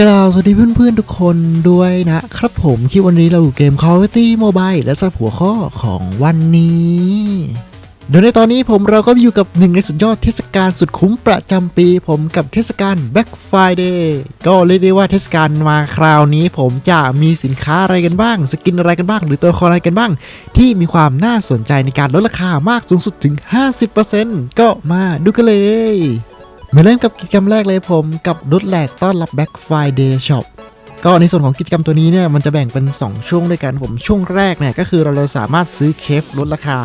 กล่าวสวัสดีเพื่อนๆทุกคนด้วยนะครับผมที่วันนี้เราอยู่เกม Call of Duty Mobile และสำหรับหัวข้อของวันนี้ โดยในตอนนี้ผมเราก็อยู่กับหนึ่งในสุดยอดเทศกาลสุดคุ้มประจำปี ผมกับเทศกาล Black Friday ก็เรียกได้ว่าเทศกาลมาคราวนี้ ผมจะมีสินค้าอะไรกันบ้าง สกินอะไรกันบ้าง หรือตัวละครอะไรกันบ้าง ที่มีความน่าสนใจในการลดราคามากสูงสุดถึง 50%ก็มาดูกันเลย มาเริ่มกับกิจกรรมแรกเลยผมกับลดแหลกต้อนรับ Black Friday Shop ก็ในส่วนของกิจกรรมตัวนี้เนี่ยมันจะแบ่งเป็น 2 ช่วงด้วยกันผมช่วงแรกเนี่ยก็คือเราเราสามารถซื้อเคฟลดราคา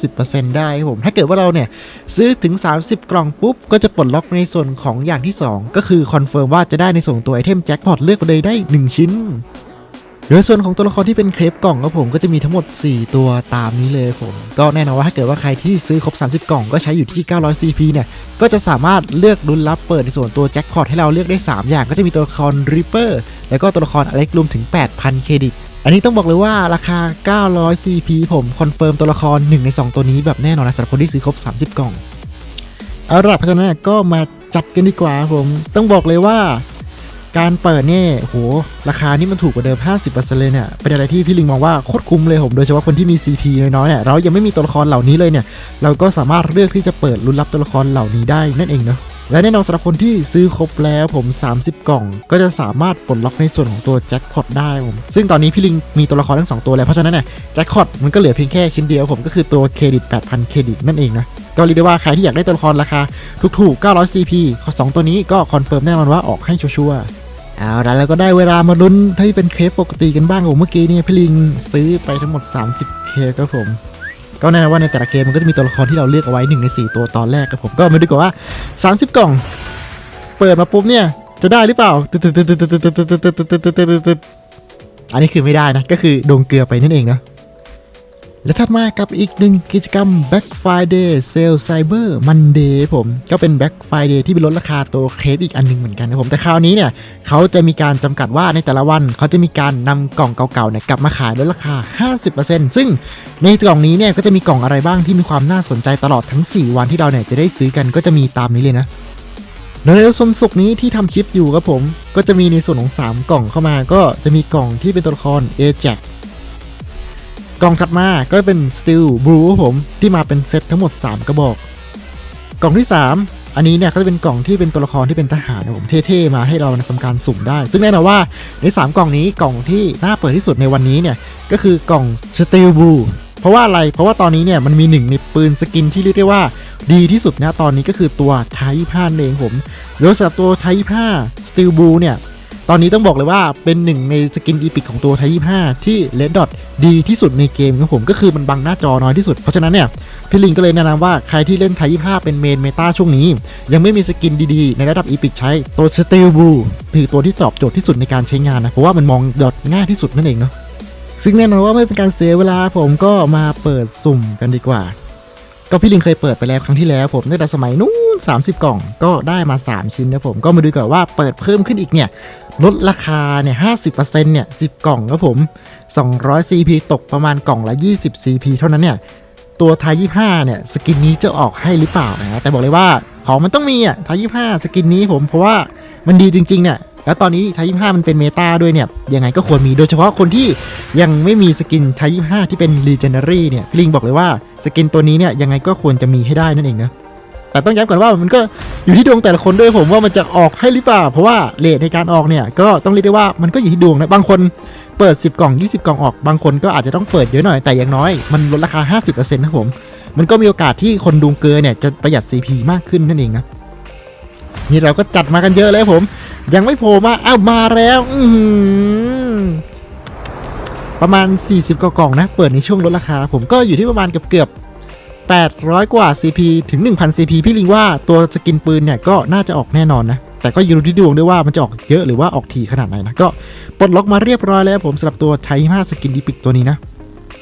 50%ได้ครับผม ถ้าเกิดว่าเราเนี่ยซื้อถึง 30 กล่องปุ๊บ ก็จะปลดล็อกในส่วนของอย่างที่ 2 ก็คือคอนเฟิร์มว่าจะได้ในส่วนตัวไอเทมแจ็คพอตเลือกเลยได้ 1 ชิ้น โดยส่วนของตัวละครที่เป็นเครปกล่องครับผมก็จะมีทั้งหมด 4 ตัวตามนี้เลยผม ก็แน่นอนว่าถ้าเกิดว่าใครที่ซื้อครบ 30 กล่องก็ใช้อยู่ที่ 900 CP เนี่ย ก็จะสามารถเลือกลุ้นรับเปิดในส่วนตัวแจ็คพอตให้เราเลือกได้ 3 อย่างก็จะมีตัวละครริปเปอร์แล้วก็ตัวละครอเล็กรวมถึง 8,000 เครดิตอันนี้ต้องบอกเลยว่าราคา 900 CP ผมคอนเฟิร์มตัวละคร 1 ใน 2 ตัวนี้แบบแน่นอนนะสำหรับคนที่ซื้อครบ 30 กล่องเอาล่ะเพราะฉะนั้นก็มาจัดกันดีกว่าผม ต้องบอกเลยว่า การเปิดเนี่ยโหราคานี่มันถูกกว่าเดิม 50%เลยเนี่ย เป็นอะไรที่พี่ลิงมองว่าโคตรคุ้มเลยผม โดยเฉพาะคนที่มี CP น้อยๆเนี่ยเรายังไม่มีตัวละครเหล่านี้เลยเนี่ย เราก็สามารถเลือกที่จะเปิดลุ้นรับตัวละครเหล่านี้ได้นั่นเองเนาะและแน่นอนสำหรับคนที่ซื้อครบแล้วผม 30 กล่อง ก็จะสามารถปลดล็อกในส่วนของตัวแจ็คพอตได้ผม ซึ่งตอนนี้พี่ลิงมีตัวละครทั้งสองตัวแล้ว เพราะฉะนั้นเนี่ยแจ็คพอตมันก็เหลือเพียงแค่ชิ้นเดียวผมก็คือตัวเครดิต 8,000 เครดิตนั่นเองนะ ก็เรียกได้ว่าใครที่อยากได้ตัวละครราคาถูกๆ 900 CP สองตัวนี้ก็คอนเฟิร์มแน่นอนว่าออกให้ชัวร์ เอาละแล้วก็ได้เวลามาลุ้นที่เป็นเคปปกติกันบ้างผมเมื่อกี้นี่พี่ลิงซื้อไปทั้งหมด 30 เคครับผม ก็แน่นอว่าในแต่ละเคมันก็จะมีตัวละครที่เราเลือกเอาไว้1ใน 4 ตัวตอนแรกครับผมก็ไม่ดูก่อนว่า 30 กล่อง เปิดมาปุ๊บเนี่ยจะได้หรือเปล่าอันนี้คือไม่ได้นะก็คือดงเกลือไปนั่นเองนะ และถัดมากับอีกหนึ่งกิจกรรม Black Friday Sale Cyber Monday ผมก็เป็น Black Friday ที่เป็นลดราคาตัวเคสอีกอันหนึงเหมือนกันนะผมแต่คราวนี้เนี่ยเขาจะมีการจำกัดว่าในแต่ละวันเขาจะมีการนำกล่องเก่าๆเนี่ยกลับมาขายลดราคา 50%ซึ่งในกล่องนี้เนี่ยก็จะมีกล่องอะไรบ้างที่มีความน่าสนใจตลอดทั้ง 4 วันที่เราเนี่ยจะได้ซื้อกันก็จะมีตามนี้เลยนะโดยในส่วนสุกร์นี้ที่ทำคลิปอยู่ครับผม ก็จะมีในส่วนของ 3 กล่องเข้ามา ก็จะมีกล่องที่เป็นตัวละคร a j a x กล่องถัดมาก็เป็น Steel Blue ผมที่มาเป็นเซตทั้งหมด 3 กระบอก กล่องที่ 3 อันนี้เนี่ยก็จะเป็นกล่องที่เป็นตัวละครที่เป็นทหารนะผมเท่ๆมาให้เราทำการสุ่มได้ ซึ่งแน่นอนว่าใน 3 กล่องนี้กล่องที่น่าเปิดที่สุดในวันนี้เนี่ยก็คือกล่อง Steel Blue เพราะว่าอะไร เพราะว่าตอนนี้เนี่ยมันมีหนึ่งในปืนสกินที่เรียกได้ว่าดีที่สุดนะตอนนี้ก็คือตัวไทผ้าเองผมโดยสำหรับตัวไทผ้าสตีลบูเนี่ย ตอนนี้ต้องบอกเลยว่าเป็นหนึ่งในสกินอีพิกของตัวไทผ้าที่เลดดอทดีที่สุดในเกมครับผมก็คือมันบังหน้าจอน้อยที่สุด เพราะฉะนั้นเนี่ยพี่ลิงก็เลยแนะนำว่าใครที่เล่นไทผ้าเป็นเมนเมตาช่วงนี้ ยังไม่มีสกินดีๆ ในระดับอีพิกใช้ตัวสตีลบูคือตัวที่ตอบโจทย์ที่สุดในการใช้งานนะเพราะว่ามันมองดอทง่ายที่สุดนั่นเองเนาะซึ่งแน่นอนว่าไม่เป็นการเสียเวลาผมก็มาเปิดสุ่มกันดีกว่า ก็พี่ลิงเคยเปิดไปแล้วครั้งที่แล้วผมตั้งแต่สมัยนู้น30 กล่องก็ได้มา 3 ชิ้นนะผมก็มาดูก่อนว่าเปิดเพิ่มขึ้นอีกเนี่ย ลดราคาเนี่ย50%เนี่ย10 กล่องครับผม 200 CP ตกประมาณกล่องละ 20 CP เท่านั้นเนี่ย ตัวไทย25 เนี่ย สกินนี้จะออกให้หรือเปล่านะแต่บอกเลยว่าของมันต้องมีอะไทย25 สกินนี้ผม เพราะว่ามันดีจริงๆเนี่ยแล้วตอนนี้ไทย25 มันเป็นเมตาด้วยเนี่ย ยังไงก็ควรมีโดยเฉพาะคนที่ยังไม่มีสกินไทย25 ที่เป็น Legendary เนี่ยพิลิงบอกเลยว่าสกินตัวนี้เนี่ยยังไงก็ควรจะมีให้ได้นั่นเองนะ แต่ต้องย้ำก่อนว่ามันก็อยู่ที่ดวงแต่ละคนด้วยผมว่ามันจะออกให้หรือเปล่า เพราะว่าเลทในการออกเนี่ยก็ต้องเรียกได้ว่ามันก็อยู่ที่ดวงนะบางคนเปิด 10 กล่อง 20 กล่องออกบางคนก็อาจจะต้องเปิดเยอะหน่อยแต่อย่างน้อยมันลดราคา 50%นะผมมันก็มีโอกาสที่คนดวงเกินเนี่ยจะประหยัด CP มากขึ้นนั่นเองนะนี่เราก็จัดมากันเยอะแล้วผม ยังไม่โผล่มาอ้าวมาแล้วอืประมาณ 40กว่ากล่องนะ เปิดในช่วงลดราคา ผมก็อยู่ที่ประมาณเกือบเกือบ 800 กว่า CP ถึง 1,000 CP พี่ลิงว่าตัวสกินปืนเนี่ยก็น่าจะออกแน่นอนนะ แต่ก็อยู่ที่ดวงด้วยว่ามันจะออกเยอะหรือว่าออกทีขนาดไหนนะ ก็ปลดล็อกมาเรียบร้อยแล้วผมสำหรับตัวไท5สกินดีปิกตัวนี้นะ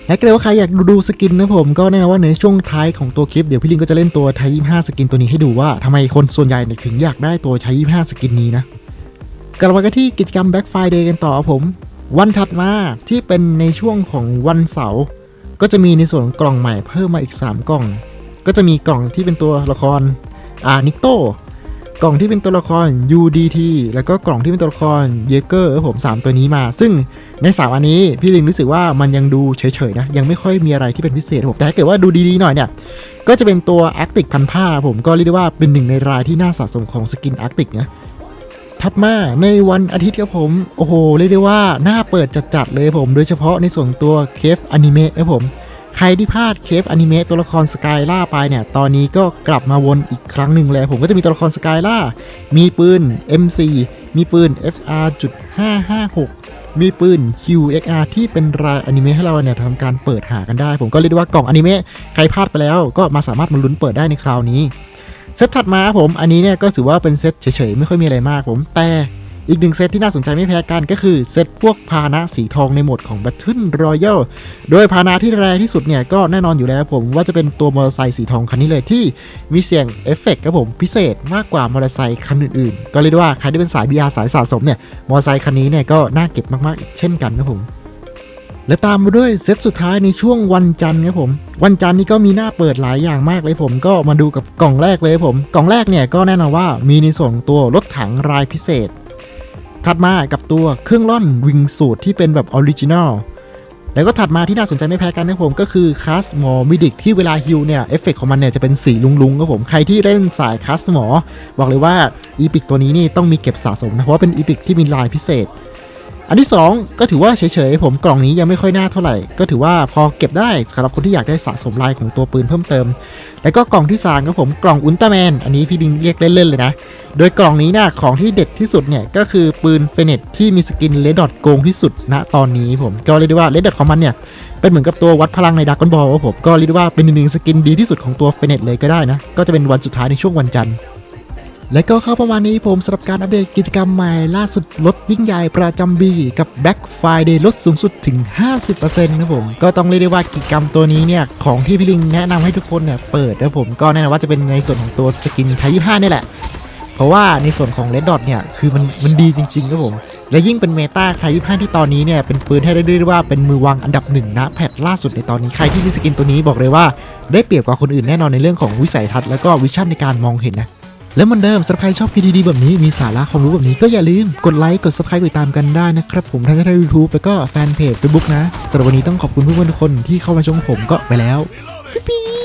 และก็เลยว่าใครอยากดูดูสกินนะผมก็แน่นอนว่าในช่วงท้ายของตัวคลิปเดี๋ยวพี่ลิงก็จะเล่นตัวไท25 สกินตัวนี้ให้ดูว่าทำไมคนส่วนใหญ่เนี่ยถึงอยากได้ตัวไท25 สกินนี้นะกลับมากันที่กิจกรรม Black Friday กันต่อครับผม วันถัดมาที่เป็นในช่วงของวันเสาร์ ก็จะมีในส่วนกล่องใหม่เพิ่มมาอีก 3 กล่อง ก็จะมีกล่องที่เป็นตัวละครอ่านิกโตกล่องที่เป็นตัวละคร UDT แล้วก็กล่องที่เป็นตัวละครเยเกอร์ผม 3 ตัวนี้มา ซึ่งใน3อันนี้พี่ลิงรู้สึกว่ามันยังดูเฉยๆนะ ยังไม่ค่อยมีอะไรที่เป็นพิเศษผมแต่ถ้าเกิดว่าดูดีๆหน่อยเนี่ย ก็จะเป็นตัวอาร์ติกพันผ้าผมก็เรียกได้ว่าเป็นหนึ่งในรายที่น่าสะสมของสกินอาร์ติกนะ ถัดมาในวันอาทิตย์ครับผม โอ้โห เรียกได้ว่าหน้าเปิดจัดๆเลยผม โดยเฉพาะในส่วนตัวเคฟอนิเมะครับผม ใครที่พลาดเคฟอนิเมะตัวละครสกายล่าไปเนี่ย ตอนนี้ก็กลับมาวนอีกครั้งหนึ่งแล้วผมก็จะมีตัวละครสกายล่า มีปืน MC มีปืน FR.556 มีปืน QXR ที่เป็นรายอนิเมะให้เราเนี่ยทำการเปิดหากันได้ ผมก็เรียกได้ว่ากล่องอนิเมะใครพลาดไปแล้ว ก็มาสามารถมาลุ้นเปิดได้ในคราวนี้ เซตถัดมาครับผม อันนี้เนี่ยก็ถือว่าเป็นเซตเฉยๆ ไม่ค่อยมีอะไรมากผม แต่อีกหนึ่งเซตที่น่าสนใจไม่แพ้กันก็คือเซตพวกพานะสีทองในโหมดของ Battle Royale โดยพานะที่แรงที่สุดเนี่ยก็แน่นอนอยู่แล้วผมว่าจะเป็นตัวมอเตอร์ไซค์สีทองคันนี้เลยที่มีเสียงเอฟเฟกต์ครับผมพิเศษมากกว่ามอเตอร์ไซค์คันอื่นๆ ก็เรียกว่าใครที่เป็นสาย BR สายสะสมเนี่ยมอเตอร์ไซค์คันนี้เนี่ยก็น่าเก็บมากๆอีกเช่นกันครับผม และตามมาด้วยเซตสุดท้ายในช่วงวันจันทร์ครับผม วันจันทร์นี้ก็มีหน้าเปิดหลายอย่างมากเลยผมก็มาดูกับกล่องแรกเลยผม กล่องแรกเนี่ยก็แน่นอนว่ามีในส่วนของตัวรถถังรายพิเศษ ถัดมากับตัวเครื่องล่อนวิงสูตรที่เป็นแบบออริจินอลแล้วก็ถัดมาที่น่าสนใจไม่แพ้กันนะผมก็คือคัสมอมิดิกที่เวลาฮิลเนี่ยเอฟเฟกของมันเนี่ยจะเป็นสีลุงๆครับผมใครที่เล่นสายคัสมอบอกเลยว่าอีพิกตัวนี้นี่ต้องมีเก็บสะสมนะเพราะว่าเป็นอีพิกที่มีลายพิเศษ อันที่ 2 ก็ถือว่าเฉยๆผมกล่องนี้ยังไม่ค่อยน่าเท่าไหร่ ก็ถือว่าพอเก็บได้สำหรับคนที่อยากได้สะสมลายของตัวปืนเพิ่มเติม แล้วก็กล่องที่3ครับผมกล่องอุลตร้าแมนอันนี้พี่ดิงเรียกเล่นๆเลยนะ โดยกล่องนี้นะของที่เด็ดที่สุดเนี่ยก็คือปืนเฟเนตที่มีสกินเลดดอทโกงที่สุดณตอนนี้ผมก็เรียกได้ว่าเลดดอทของมันเนี่ยเป็นเหมือนกับตัววัดพลังในดากอนบอลครับผมก็เรียกได้ว่าเป็นหนึ่งสกินดีที่สุดของตัวเฟเนตเลยก็ได้นะก็จะเป็นวันสุดท้ายในช่วงวันจันทร์ และก็เข้าประมาณนี้ผมสำหรับการอัปเดตกิจกรรมใหม่ล่าสุดลดยิ่งใหญ่ประจำปีกับ Black Friday ลดสูงสุดถึง 50%นะผม ก็ต้องเรียกได้ว่ากิจกรรมตัวนี้เนี่ย ของที่พี่ลิงแนะนำให้ทุกคนเนี่ยเปิดนะผมก็แน่นอนว่าจะเป็นในส่วนของตัวสกินไทย25นี่แหละ เพราะว่าในส่วนของ Red Dot เนี่ย คือมันมันดีจริงๆครับผม และยิ่งเป็นเมตาไทย25ที่ตอนนี้เนี่ยเป็นปืนให้ได้เรียกได้ว่าเป็นมือวางอันดับหนึ่งนะแพทล่าสุดในตอนนี้ใครที่มีสกินตัวนี้บอกเลยว่า ได้เปรียบกว่าคนอื่นแน่นอนในเรื่องของวิสัยทัศน์แล้วก็วิชั่นในการมองเห็นนะ แล้วเหมือนเดิมสำหรับใครชอบคลิปดีๆแบบนี้มีสาระความรู้แบบนี้ก็อย่าลืมกดไลค์กดซับสไครต์กดติดตามกันได้นะครับผมทั้งในยูทูบแล้วก็แฟนเพจเฟซบุ๊กนะสำหรับวันนี้ต้องขอบคุณเพื่อนๆทุกคนที่เข้ามาชมผมก็ไปแล้วปี๊